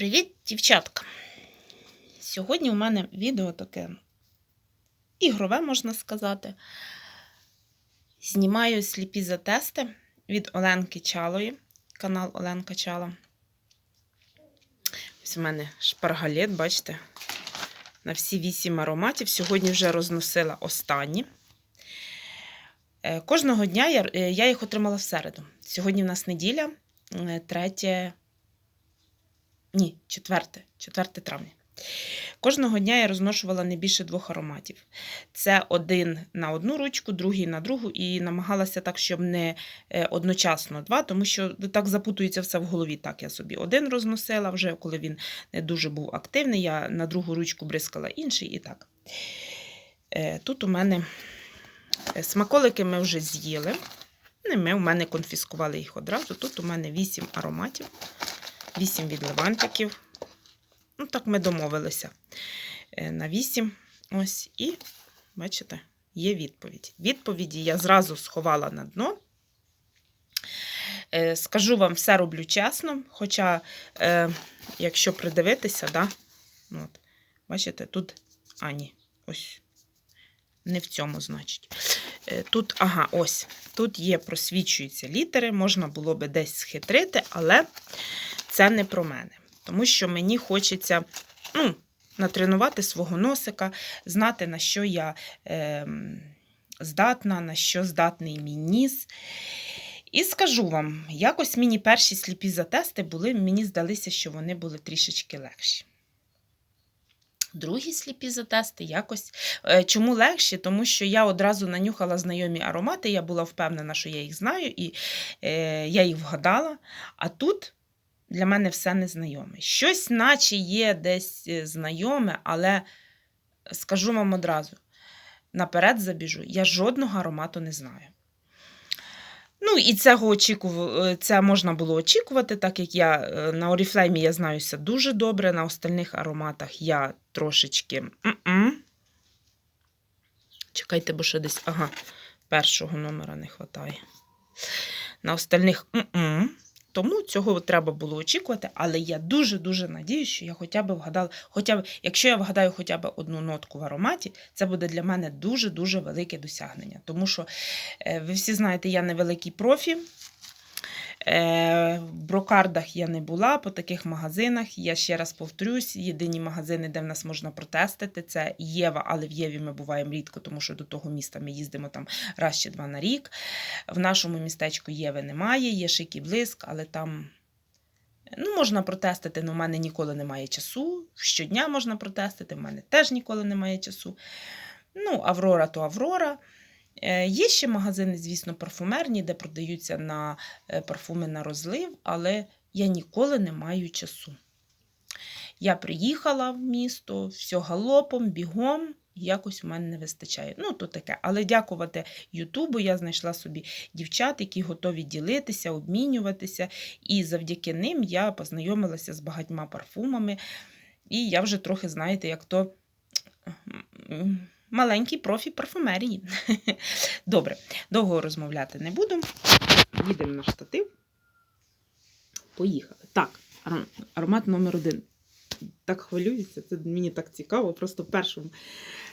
Привіт, дівчатка! Сьогодні у мене відео таке ігрове, можна сказати. Знімаю сліпі затести від Оленки Чалої, канал Оленка Чала. Ось у мене шпаргалет, бачите, на всі вісім ароматів. Сьогодні вже розносила останні. Е, Кожного дня я, е, я їх отримала в середу. Сьогодні в нас неділя, е, третє. Ні, 4, 4 травня. Кожного дня я розношувала не більше двох ароматів. Це один на одну ручку, другий на другу, і намагалася так, щоб не е, одночасно два, тому що так запутується все в голові. Так я собі один розносила, вже коли він не дуже був активний, я на другу ручку бризкала інший і так. Е, Тут у мене е, смаколики ми вже з'їли. Ми, у мене конфіскували їх одразу. Тут у мене 8 ароматів. 8 від левантиків. Ну, так ми домовилися е, на 8. Ось, і, бачите, є відповідь. Відповіді я зразу сховала на дно. Е, Скажу вам, все роблю чесно, хоча, е, якщо придивитися, да, ну от, бачите, тут, а ні, ось, не в цьому, значить. Тут, ага, ось, тут є, просвічуються літери, можна було би десь схитрити, але це не про мене. Тому що мені хочеться ну, натренувати свого носика, знати, на що я е, здатна, на що здатний мій ніс. І скажу вам, якось мені перші сліпі затести були, мені здалося, що вони були трішечки легші. Другі сліпі затести якось. Е, Чому легші? Тому що я одразу нанюхала знайомі аромати, я була впевнена, що я їх знаю, і е, я їх вгадала. А тут для мене все незнайоме. Щось, наче є десь е, знайоме, але скажу вам одразу: наперед забіжу, я жодного аромату не знаю. Ну, і цього очікував, це можна було очікувати, так як я е, на Oriflame я знаюся дуже добре, на остальних ароматах я трошечки. м-м. Чекайте, бо ще десь, ага, першого номера не вистачає. На остальних м-м. Тому цього треба було очікувати, але я дуже-дуже надію, що я хоча б вгадала, хоча б, якщо я вгадаю хоча б одну нотку в ароматі, це буде для мене дуже-дуже велике досягнення. Тому що е, ви всі знаєте, я невеликий профі. Е, В брокардах я не була, по таких магазинах. Я ще раз повторюсь, єдині магазини, де в нас можна протестити, це Єва, але в Єві ми буваємо рідко, тому що до того міста ми їздимо там раз чи два на рік. В нашому містечку Єви немає, є шик і блиск, але там ну, можна протестити, але в мене ніколи немає часу. Щодня можна протестити, в мене теж ніколи немає часу. Ну, Аврора то Аврора. Е, Є ще магазини, звісно, парфумерні, де продаються на е, парфуми на розлив, але я ніколи не маю часу. Я приїхала в місто, все галопом, бігом, якось у мене не вистачає. Ну, то таке. Але дякувати Ютубу, я знайшла собі дівчат, які готові ділитися, обмінюватися. І завдяки ним я познайомилася з багатьма парфумами. І я вже трохи, знаєте, як то маленький профі парфумерії. Добре, довго розмовляти не буду. Їдемо на штатив. Поїхали. Так, аромат номер один. Так хвилююся, це мені так цікаво. Просто в першому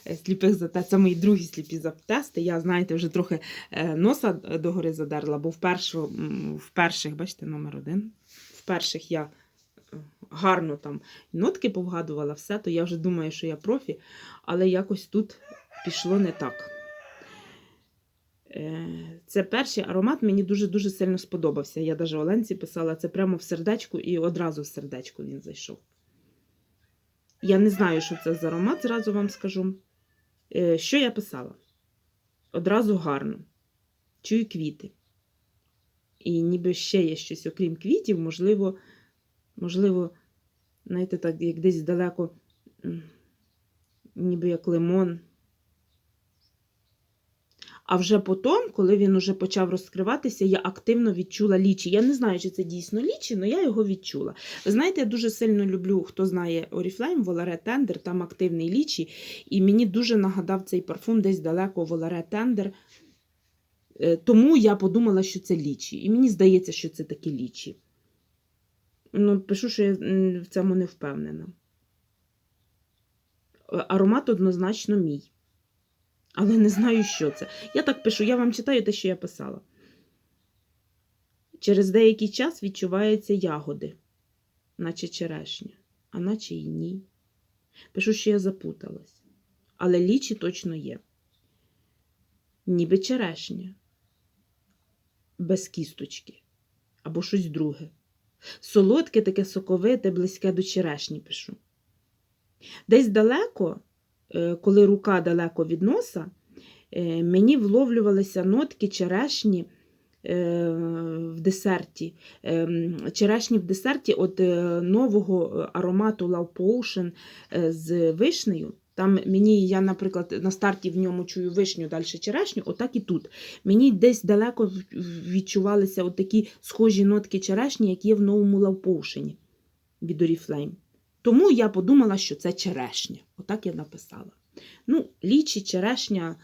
е, сліпих затестах, це мої другі сліпі затести. Я, знаєте, вже трохи е, носа догори задерла, бо в, в перших, бачите, номер один. В перших я гарно там нотки повгадувала, все, то я вже думаю, що я профі, але якось тут пішло не так. Е, Це перший аромат мені дуже-дуже сильно сподобався. Я навіть Оленці писала це прямо в сердечку і одразу в сердечку він зайшов. Я не знаю, що це за аромат, зразу вам скажу. Е, Що я писала? Одразу гарно. Чую квіти. І ніби ще є щось, окрім квітів, можливо, можливо, знаєте, так, як десь далеко, ніби як лимон. А вже потім, коли він уже почав розкриватися, я активно відчула лічі. Я не знаю, чи це дійсно лічі, але я його відчула. Ви знаєте, я дуже сильно люблю, хто знає Oriflame, Воларе Тендер, там активний лічі. І мені дуже нагадав цей парфум десь далеко Воларе Тендер. Тому я подумала, що це лічі. І мені здається, що це такі лічі. Ну, пишу, що я в цьому не впевнена. Е, Аромат однозначно мій. Але не знаю, що це. Я так пишу, я вам читаю те, що я писала. Через деякий час відчуваються ягоди, наче черешня, а наче й ні. Пишу, що я запуталась. Але лічі точно є. Ніби черешня, без кісточки або щось друге. Солодке, таке соковите, близьке до черешні пишу. Десь далеко, е, коли рука далеко від носа, е, мені вловлювалися нотки черешні е, в десерті. Черешні в десерті від нового аромату Love Potion з вишнею. Там мені, я, наприклад, на старті в ньому чую вишню, далі черешню, отак і тут. Мені десь далеко відчувалися такі схожі нотки черешні, які є в новому Love від Oriflame. Тому я подумала, що це черешня. Отак я написала. Ну, лічі, черешня.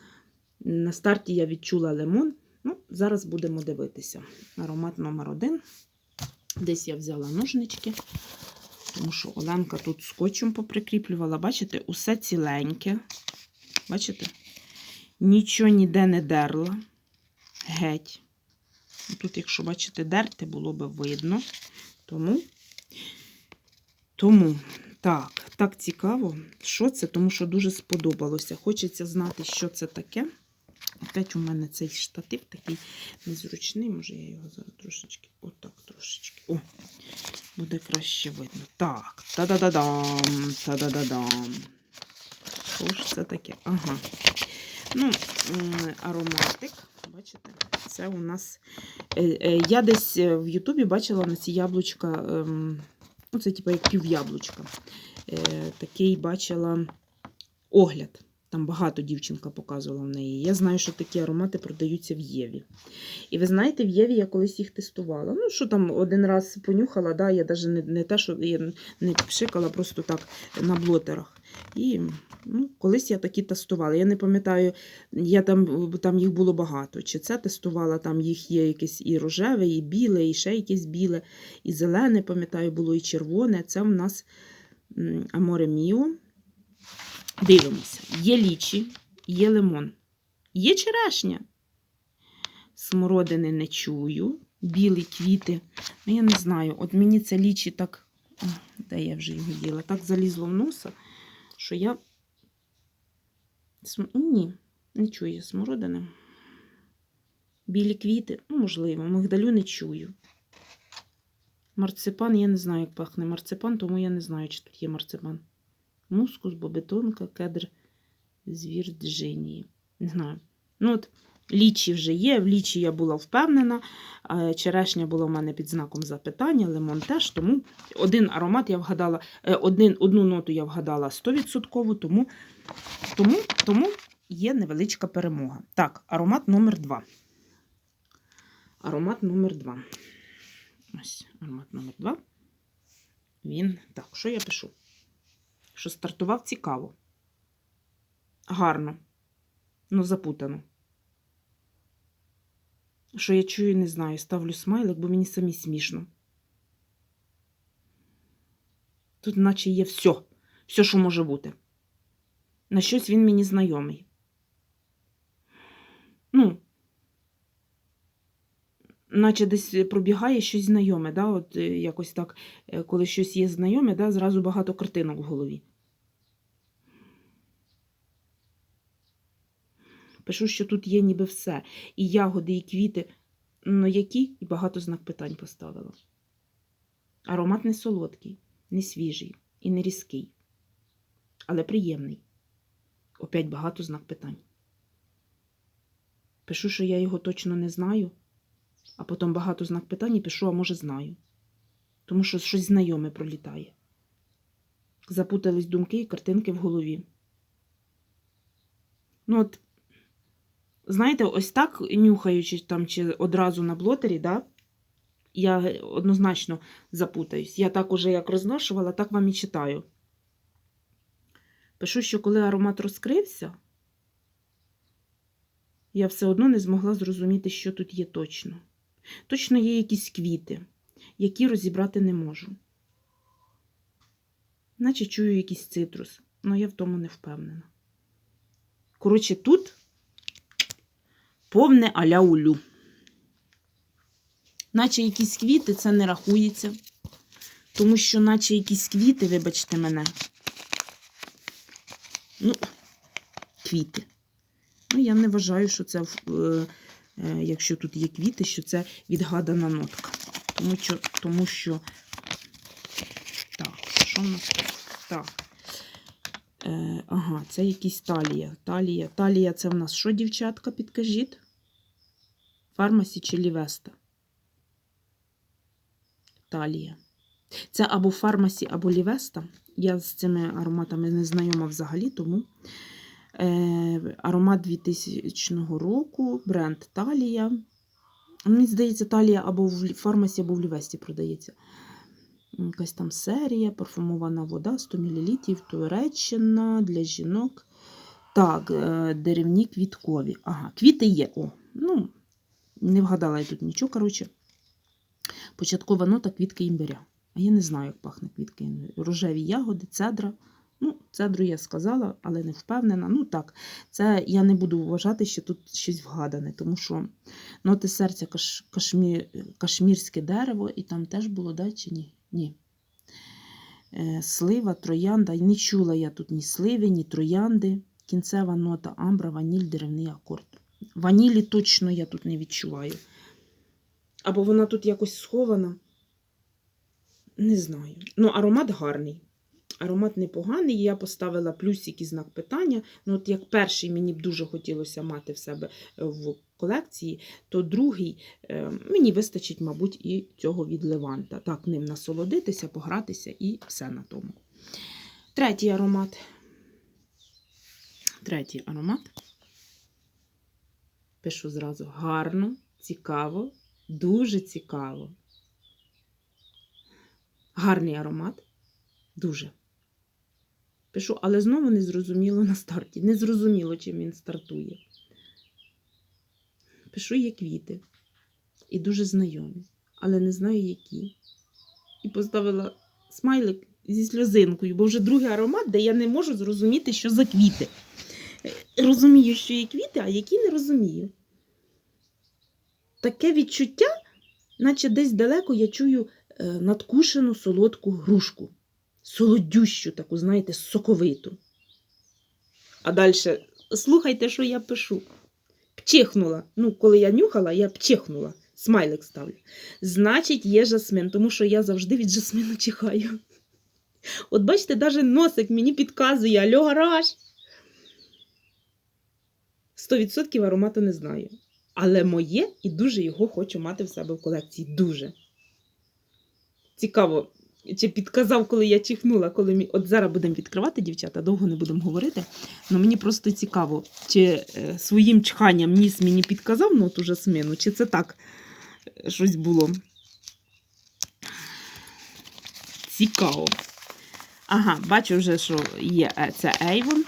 На старті я відчула лимон. Ну, зараз будемо дивитися. Аромат номер один. Десь я взяла ножнички, тому що Оленка тут скотчем поприкріплювала. Бачите, усе ціленьке. Бачите? Нічого ніде не дерла. Геть. Тут, якщо бачите, дерти, було би видно. Тому тому, так, так цікаво, що це, тому що дуже сподобалося. Хочеться знати, що це таке. Опять у мене цей штатив такий незручний, може я його зараз трошечки. Буде краще видно. Так, та-да-да-дам, та-да-да-дам. Що ж це таке? Ага. Ну, ароматик, бачите, це у нас. е, е, Я десь е, в Ютубі бачила на ці яблучка. ем, Ну, це типу як пів'яблучка. Такий бачила огляд. Там багато дівчинка показувала в неї. Я знаю, що такі аромати продаються в Єві. І ви знаєте, в Єві я колись їх тестувала. Ну, що там один раз понюхала, да, я навіть не, не те, що я не пшикала, просто так на блотерах. І ну, колись я такі тестувала. Я не пам'ятаю, я там, там їх було багато. Чи це тестувала, там їх є якесь і рожеве, і біле, і ще якесь біле, і зелене, пам'ятаю, було, і червоне. Це в нас Аморе Міо. Дивимося. Є лічі, є лимон, є черешня. Смородини не чую, білі квіти. Ну, я не знаю, от мені це лічі так, де я вже його їла, так залізло в носа, що я. Ні, не чую смородини. Білі квіти, ну, можливо, мигдалю не чую. Марципан, я не знаю, як пахне марципан, тому я не знаю, чи тут є марципан. Мускус, бобетонка, кедр, звір Джинії. Не знаю. Ну, от, лічі вже є, в лічі я була впевнена. Черешня була в мене під знаком запитання, лимон теж. Тому один аромат я вгадала, е, один, одну ноту я вгадала 100%, тому, тому, тому є невеличка перемога. Так, аромат номер 2. Аромат номер 2. Ось аромат номер 2. Він. Так, що я пишу? Що стартував цікаво. Гарно. Ну, запутано. Що я чую, не знаю. Ставлю смайлик, бо мені самі смішно. Тут, наче є все. Все, що може бути. На щось він мені знайомий. Ну, наче десь пробігає щось знайоме, да? От е, якось так, е, коли щось є знайоме, да? зразу багато картинок в голові. Пишу, що тут є ніби все. І ягоди, і квіти. Ну, які? І багато знак питань поставила. Аромат не солодкий, не свіжий і не різкий, але приємний. Опять багато знак питань. Пишу, що я його точно не знаю, а потім багато знак питань і пишу, а може знаю. Тому що щось знайоме пролітає. Запутались думки і картинки в голові. Ну, от, знаєте, ось так, нюхаючи там чи одразу на блотері, да, я однозначно запутаюсь. Я так уже як розношувала, так вам і читаю. Пишу, що коли аромат розкрився, я все одно не змогла зрозуміти, що тут є точно. Точно є якісь квіти, які розібрати не можу. Наче чую якийсь цитрус, але я в тому не впевнена. Коротше, тут повне аля улю. Наче якісь квіти, це не рахується. Тому що, наче якісь квіти, вибачте мене. Ну, квіти. Ну, я не вважаю, що це, е, якщо тут є квіти, що це відгадана нотка. Тому що, тому що так, що в нас? Так. Е, ага, це якісь талія. Талія. Талія це в нас що, дівчатка, підкажіть? Фармасі чи Лівеста? Талія. Це або фармасі, або Лівеста. Я з цими ароматами не знайома взагалі, тому е, аромат 2000 року, бренд Талія. Мені здається, Талія або в фармасі, або в Лівесті продається. Якась там серія, парфумована вода, 100 мл, Туреччина для жінок. Так, е, деревні квіткові. Ага, квіти є. О, ну, не вгадала я тут нічого. Коротше, початкова нота квітки імбиря. А я не знаю, як пахне квітки імбиря. Рожеві ягоди, цедра. Ну, цедру я сказала, але не впевнена. Ну так, це я не буду вважати, що тут щось вгадане, тому що ноти серця каш, кашмір, кашмірське дерево, і там теж було, да, чи ні? Ні. Е, слива, троянда. Не чула я тут ні сливи, ні троянди. Кінцева нота амбра, ваніль, деревний акорд. Ванілі точно я тут не відчуваю. Або вона тут якось схована. Не знаю. Ну, аромат гарний. Аромат непоганий. Я поставила плюсик і знак питання. Ну, от як перший мені б дуже хотілося мати в себе в колекції, то другий е, мені вистачить, мабуть, і цього від Леванта. Так, ним насолодитися, погратися і все на тому. Третій аромат. Третій аромат. Пишу зразу гарно, цікаво, дуже цікаво. Гарний аромат. Дуже. Пишу, але знову не зрозуміло на старті. Не зрозуміло, чим він стартує. Пишу є квіти. І дуже знайомі, але не знаю, які. І поставила смайлик зі сльозинкою, бо вже другий аромат, де я не можу зрозуміти, що за квіти. Розумію, що є квіти, а які не розумію. Таке відчуття, наче десь далеко я чую е, надкушену солодку грушку. Солодющу, таку, знаєте, соковиту. А далі слухайте, що я пишу. Пчихнула. Ну, коли я нюхала, я пчихнула. Смайлик ставлю. Значить, є жасмин, тому що я завжди від жасмину чихаю. От бачите, навіть носик мені підказує, альо, гараж. 100% аромату не знаю. Але моє і дуже його хочу мати в себе в колекції. Дуже. Цікаво, чи підказав, коли я чихнула, коли мі... От зараз будемо відкривати, дівчата, довго не будемо говорити. Але мені просто цікаво, чи е, своїм чханням ніс мені підказав ноту жасмину, чи це так е, щось було. Цікаво. Ага, бачу вже, що є е, це Avon.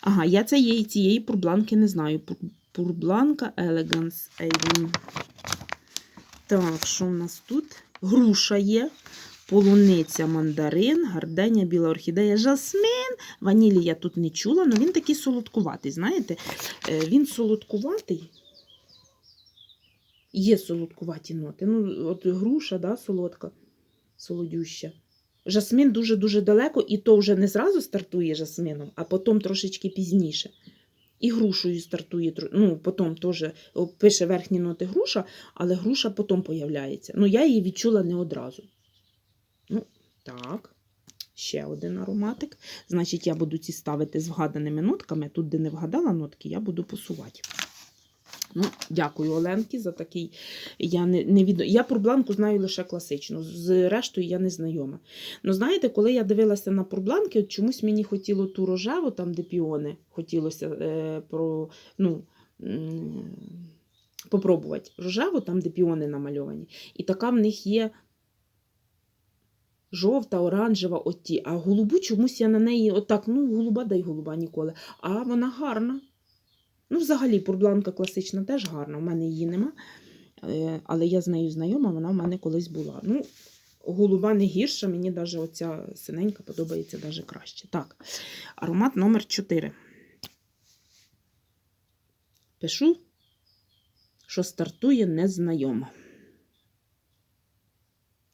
Ага, я цієї, цієї пурбланки не знаю. Пур- Пурбланка Elegance Avon. Так, що в нас тут? Груша є, полуниця, мандарин, гарденя, біла орхідея, жасмин. Ванілі я тут не чула, але він такий солодкуватий. Знаєте, Е, він солодкуватий. Є солодкуваті ноти. Ну, от груша, да, солодка, солодюща. Жасмин дуже-дуже далеко, і то вже не зразу стартує жасмином, а потім трошечки пізніше. І грушою стартує, ну, потім теж пише верхні ноти груша, але груша потім появляється. Ну, я її відчула не одразу. Ну, так. Ще один ароматик. Значить, я буду ці ставити з вгаданими нотками. Тут, де не вгадала нотки, я буду посувати. Ну, дякую, Оленки, за такий. Я не, не від... я пурбланку знаю лише класичну. З рештою я не знайома. Ну, знаєте, коли я дивилася на пурбланки, от чомусь мені хотіло ту рожеву, там, де піони, хотілося е, про, ну, попробувати рожеву, там, де піони намальовані. І така в них є жовта, оранжева, оті. А голубу чомусь я на неї отак, ну, голуба дай голуба ніколи. А вона гарна. Ну, взагалі, пурбланка класична теж гарна, у мене її нема. Е, Але я з нею знайома, вона в мене колись була. Ну, голуба не гірша, мені навіть оця синенька подобається даже краще. Так, аромат номер 4. Пишу, що стартує незнайома.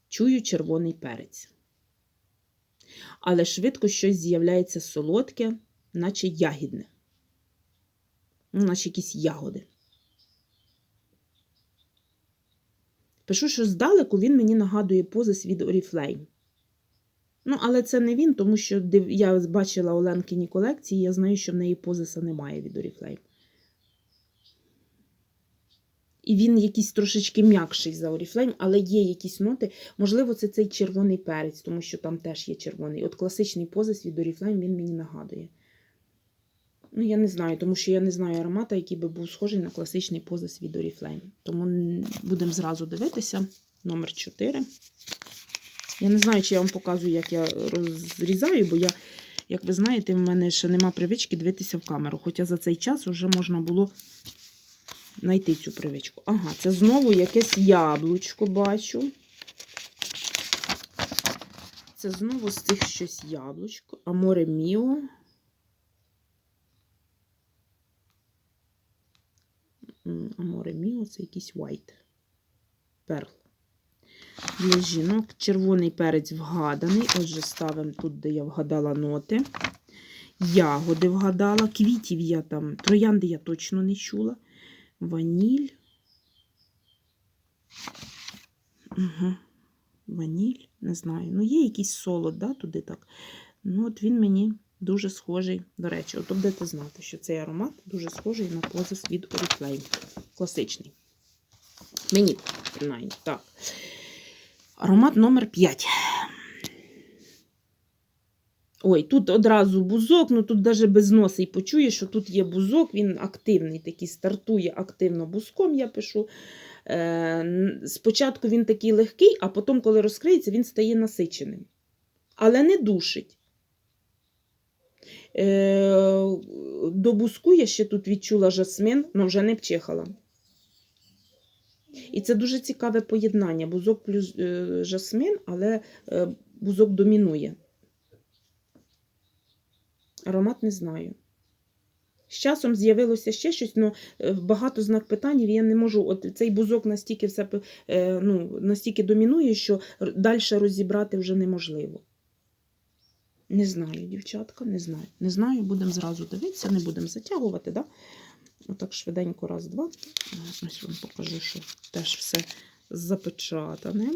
Чую червоний перець. Але швидко щось з'являється солодке, наче ягідне. Ну, наче якісь ягоди. Пишу, що здалеку він мені нагадує позис від Oriflame. Ну, але це не він, тому що я бачила Оленкині колекції, я знаю, що в неї позиса немає від Oriflame. І він якийсь трошечки м'якший за Oriflame, але є якісь ноти. Можливо, це цей червоний перець, тому що там теж є червоний. От класичний позис від Oriflame він мені нагадує. Ну, я не знаю, тому що я не знаю аромата, який би був схожий на класичний позис від Oriflame. Тому будемо зразу дивитися. Номер 4. Я не знаю, чи я вам показую, як я розрізаю, бо я, як ви знаєте, в мене ще нема привички дивитися в камеру. Хоча за цей час вже можна було знайти цю привичку. Ага, це знову якесь яблучко бачу. Це знову з цих щось яблучко. Аморе Міо. М, Аморе Міо це якийсь white. Перл. Для жінок червоний перець вгаданий. Отже, ставимо тут, де я вгадала ноти. Ягоди вгадала. Квітів я там. Троянди я точно не чула. Ваніль. Угу. Ваніль, не знаю. Ну, є якийсь солод, да, туди так. Ну, от він мені дуже схожий. До речі, от будете знати, що цей аромат дуже схожий на позис від Oriflame. Класичний. Мені, принаймні, так. Аромат номер 5. Ой, тут одразу бузок, ну тут навіть без носа і почує, що тут є бузок, він активний, такий стартує активно бузком, я пишу. Е, спочатку він такий легкий, а потім, коли розкриється, він стає насиченим. Але не душить. Е, до бузку я ще тут відчула жасмин, але вже не пчихала. І це дуже цікаве поєднання. Бузок плюс е, жасмин, але е, бузок домінує. Аромат не знаю. З часом з'явилося ще щось, але багато знак питань, я не можу. От цей бузок настільки все ну, настільки домінує, що далі розібрати вже неможливо. Не знаю, дівчатка, не знаю. Не знаю, будемо зразу дивитися, не будемо затягувати. Да? Отак швиденько, раз, два. Ось вам покажу, що теж все запечатане.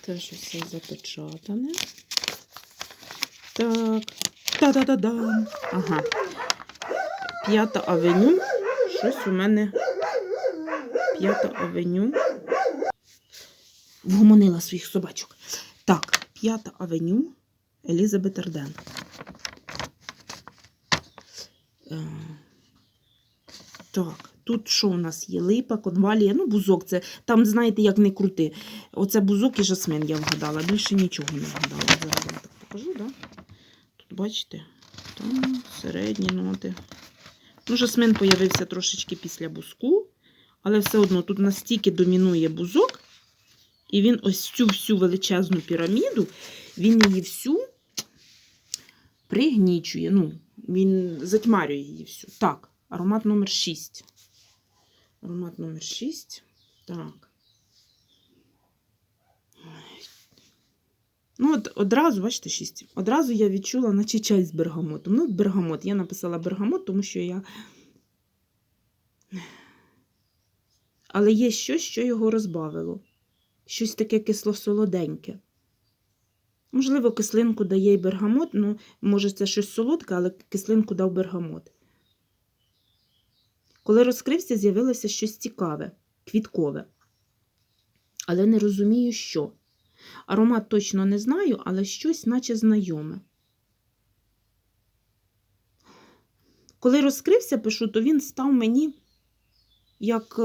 Теж все запечатане. Так. Та-да-да-да. Ага. П'ята авеню. Щось у мене. П'ята авеню. Вгомонила своїх собачок. Так, п'ята авеню. Елізабет Арден. Е, Так, тут що у нас є? Липа, конвалія, ну, бузок. Це там, знаєте, як не крути. Оце бузок і жасмин я вгадала. Більше нічого не вгадала. Зараз я так покажу, да? Тут бачите, там середні ноти. Ну, жасмин появився трошечки після бузку, але все одно тут настільки домінує бузок, і він ось цю всю величезну піраміду, він її всю пригнічує. Ну, він затьмарює її всю. Так, аромат номер 6. Аромат номер 6. Так. Ну, от одразу, бачите, 6. Одразу я відчула, наче чай з бергамотом. Ну, бергамот. Я написала бергамот, тому що я. Але є щось, що його розбавило. Щось таке кисло-солоденьке. Можливо, кислинку дає і бергамот, ну, може, це щось солодке, але кислинку дав бергамот. Коли розкрився, з'явилося щось цікаве, квіткове. Але не розумію, що. Аромат точно не знаю, але щось наче знайоме. Коли розкрився, пишу, то він став мені як.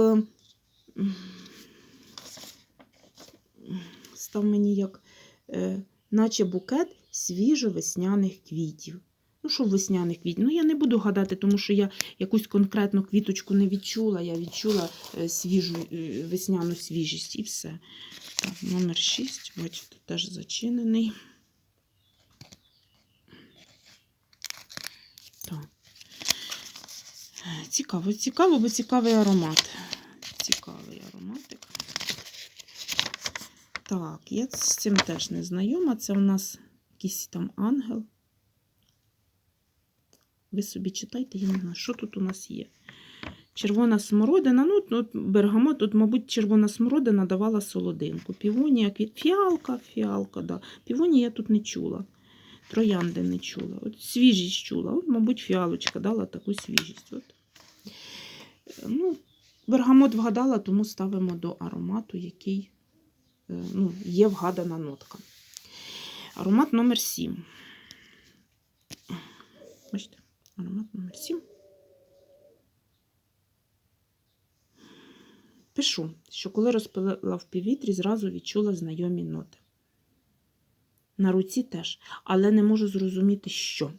Став мені як, е, наче букет свіжо-весняних квітів. Ну, що весняних квітів? Ну, я не буду гадати, тому що я якусь конкретну квіточку не відчула. Я відчула е, свіжу е, весняну свіжість і все. Так, номер 6, бачите, теж зачинений. Так. Е, Цікаво, цікаво, бо цікавий аромат. Цікавий ароматик. Так, я з цим теж не знайома. Це у нас якийсь там ангел. Ви собі читайте, я не знаю, що тут у нас є. Червона смородина, ну, тут бергамот, тут, мабуть, червона смородина давала солодинку. Півонія, квіт... фіалка, фіалка, да. Півонія я тут не чула. Троянди не чула. От свіжість чула. От, мабуть, фіалочка дала таку свіжість. От. Е, Ну, бергамот вгадала, тому ставимо до аромату, який ну, є вгадана нотка. Аромат номер 7. Бачите, аромат номер 7. Пишу, що коли розпилила в повітрі, зразу відчула знайомі ноти. На руці теж, але не можу зрозуміти, що.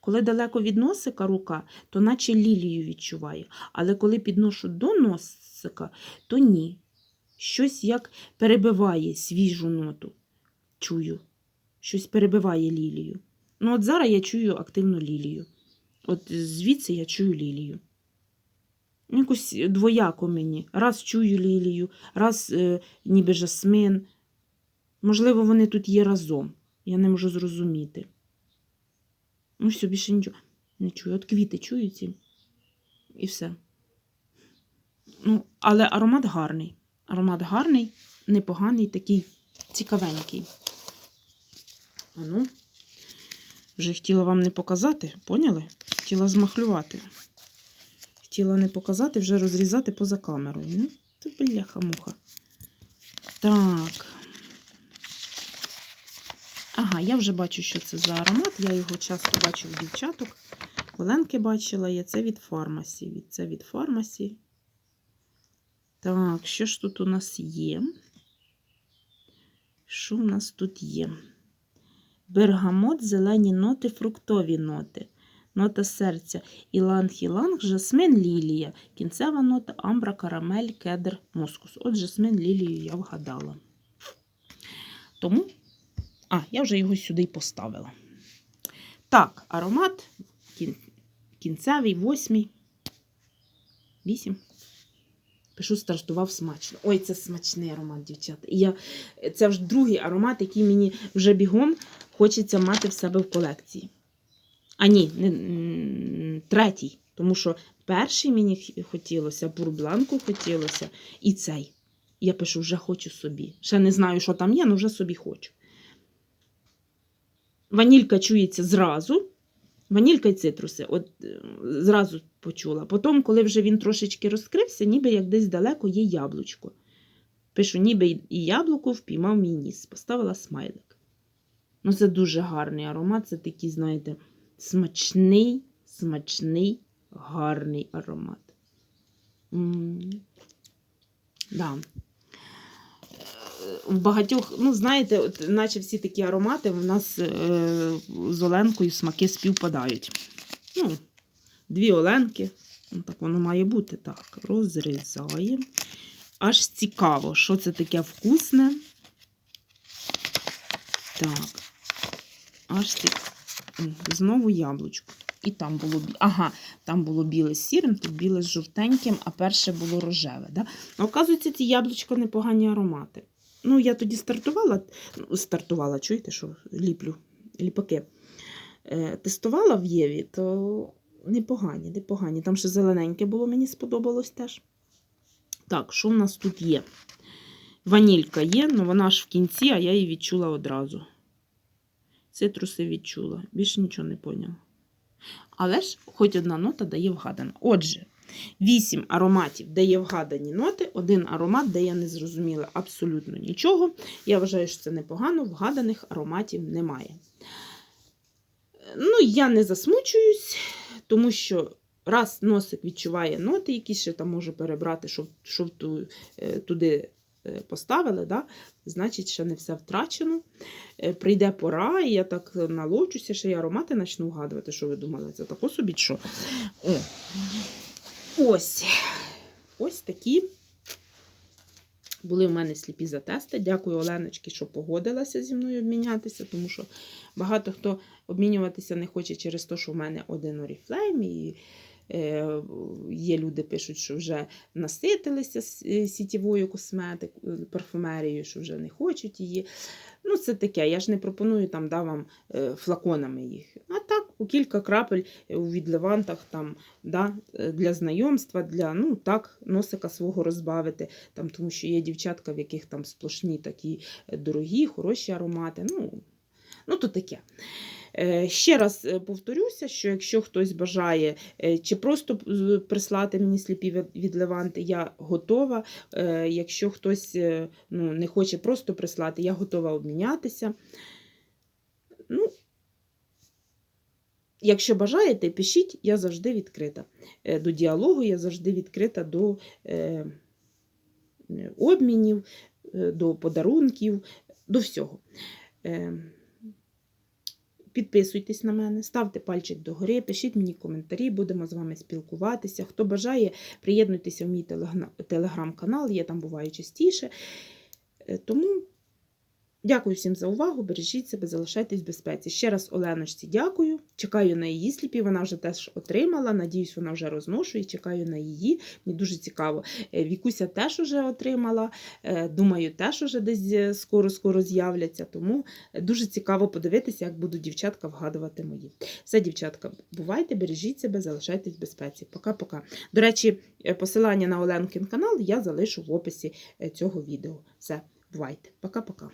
Коли далеко від носика рука, то наче лілію відчуваю, але коли підношу до носика, то ні. Щось як перебиває свіжу ноту. Чую. Щось перебиває лілію. Ну, от зараз я чую активно лілію. От звідси я чую лілію. Якось двояко мені. Раз чую лілію, раз е, ніби жасмин. Можливо, вони тут є разом. Я не можу зрозуміти. Ну, все, більше нічого не чую. От квіти чую ці. І все. Ну, але аромат гарний. Аромат гарний, непоганий, такий цікавенький. А ну, вже хотіла вам не показати, поняли? Хотіла змахлювати. Хотіла не показати, вже розрізати поза камерою. Ну, то бляха-муха. Так. Ага, я вже бачу, що це за аромат. Я його часто бачу в дівчаток. Оленки бачила я. Це від фармасі. Це від фармасі. Так, що ж тут у нас є? Що в нас тут є? Бергамот, зелені ноти, фруктові ноти. Нота серця. Іланг-іланг, жасмин лілія. Кінцева нота амбра, карамель, кедр, мускус. От жасмин лілію я вгадала. Тому, а, я вже його сюди й поставила. Так, аромат кін... кінцевий, восьмий. Вісім. Пишу, стартував смачно. Ой, це смачний аромат, дівчата. І я... Це вже другий аромат, який мені вже бігом хочеться мати в себе в колекції. А ні, не, третій. Тому що перший мені хотілося, бурбланку хотілося, і цей. Я пишу, вже хочу собі. Ще не знаю, що там є, але вже собі хочу. Ванілька чується зразу. Ванілька і цитруси. От е, зразу почула. Потім, коли вже він трошечки розкрився, ніби як десь далеко є яблучко. Пишу, ніби і яблуко впіймав мій ніс. Поставила смайлик. Ну, це дуже гарний аромат. Це такий, знаєте, смачний, смачний, гарний аромат. м Да. В багатьох, ну, знаєте, от, наче всі такі аромати в нас е, з Оленкою смаки співпадають. Ну, дві Оленки. Ну, так воно має бути. Так, розрізаємо. Аж цікаво, що це таке вкусне. Так. Аж цікаво. Знову яблучко. І там було ага, там було біле з сірим, тут біле з жовтеньким, а перше було рожеве. Да? Оказується, ці яблучка непогані аромати. Ну, я тоді стартувала, ну, стартувала, чуєте, що ліплю ліпаки. Е, тестувала в Єві, то непогані, непогані. Там ще зелененьке було, мені сподобалось теж. Так, що в нас тут є? Ванілька є, але вона аж в кінці, а я її відчула одразу. Цитруси відчула. Більше нічого не поняла. Але ж хоч одна нота дає вгадана. Отже, вісім ароматів дає вгадані ноти, один аромат, де я не зрозуміла абсолютно нічого. Я вважаю, що це непогано, вгаданих ароматів немає. Ну, я не засмучуюсь, тому що раз носик відчуває ноти, які ще там може перебрати, щоб ту, е, туди е, поставили, да, значить, ще не все втрачено. Е, Прийде пора, і я так налочуся, що я аромати почну вгадувати, що ви думали. Це тако собі що. О. Ось. Ось такі були в мене сліпі затести. Дякую Оленочці, що погодилася зі мною обмінятися, тому що багато хто обмінюватися не хоче через те, що в мене один оріфлейм і є люди пишуть, що вже наситилися е, сітєвою косметикою, парфумерією, що вже не хочуть її. Ну, це таке. Я ж не пропоную там да, вам е, флаконами їх. А так, по кілька крапель у відливантах там, да, е, для знайомства, для ну так, носика свого розбавити. Там, тому що є дівчатка, в яких там сплошні такі е, дорогі, хороші аромати. Ну, ну то таке. Е, Ще раз е, повторюся, що якщо хтось бажає е, чи просто прислати мені сліпі від- відливанти, я готова. Якщо хтось ну, не хоче просто прислати, я готова обмінятися. Ну, якщо бажаєте, пишіть, я завжди відкрита. До діалогу я завжди відкрита до обмінів, до подарунків, до всього. Підписуйтесь на мене, ставте пальчик догори, пишіть мені коментарі, будемо з вами спілкуватися. Хто бажає, приєднуйтеся в мій телеграм-канал, я там буваю частіше. Е, Тому дякую всім за увагу, бережіть себе, залишайтесь в безпеці. Ще раз Оленочці дякую. Чекаю на її сліпі, вона вже теж отримала. Надіюсь, вона вже розношує. Чекаю на її. Мені дуже цікаво. Е, Вікуся теж уже отримала. Е, Думаю, теж уже десь скоро-скоро з'являться. Тому е, дуже цікаво подивитися, як будуть дівчатка вгадувати мої. Все, дівчатка, бувайте, бережіть себе, залишайтесь в безпеці. Пока-пока. До речі, е, посилання на Оленкин канал я залишу в описі е, цього відео. Все, бувайте. Пока-пока.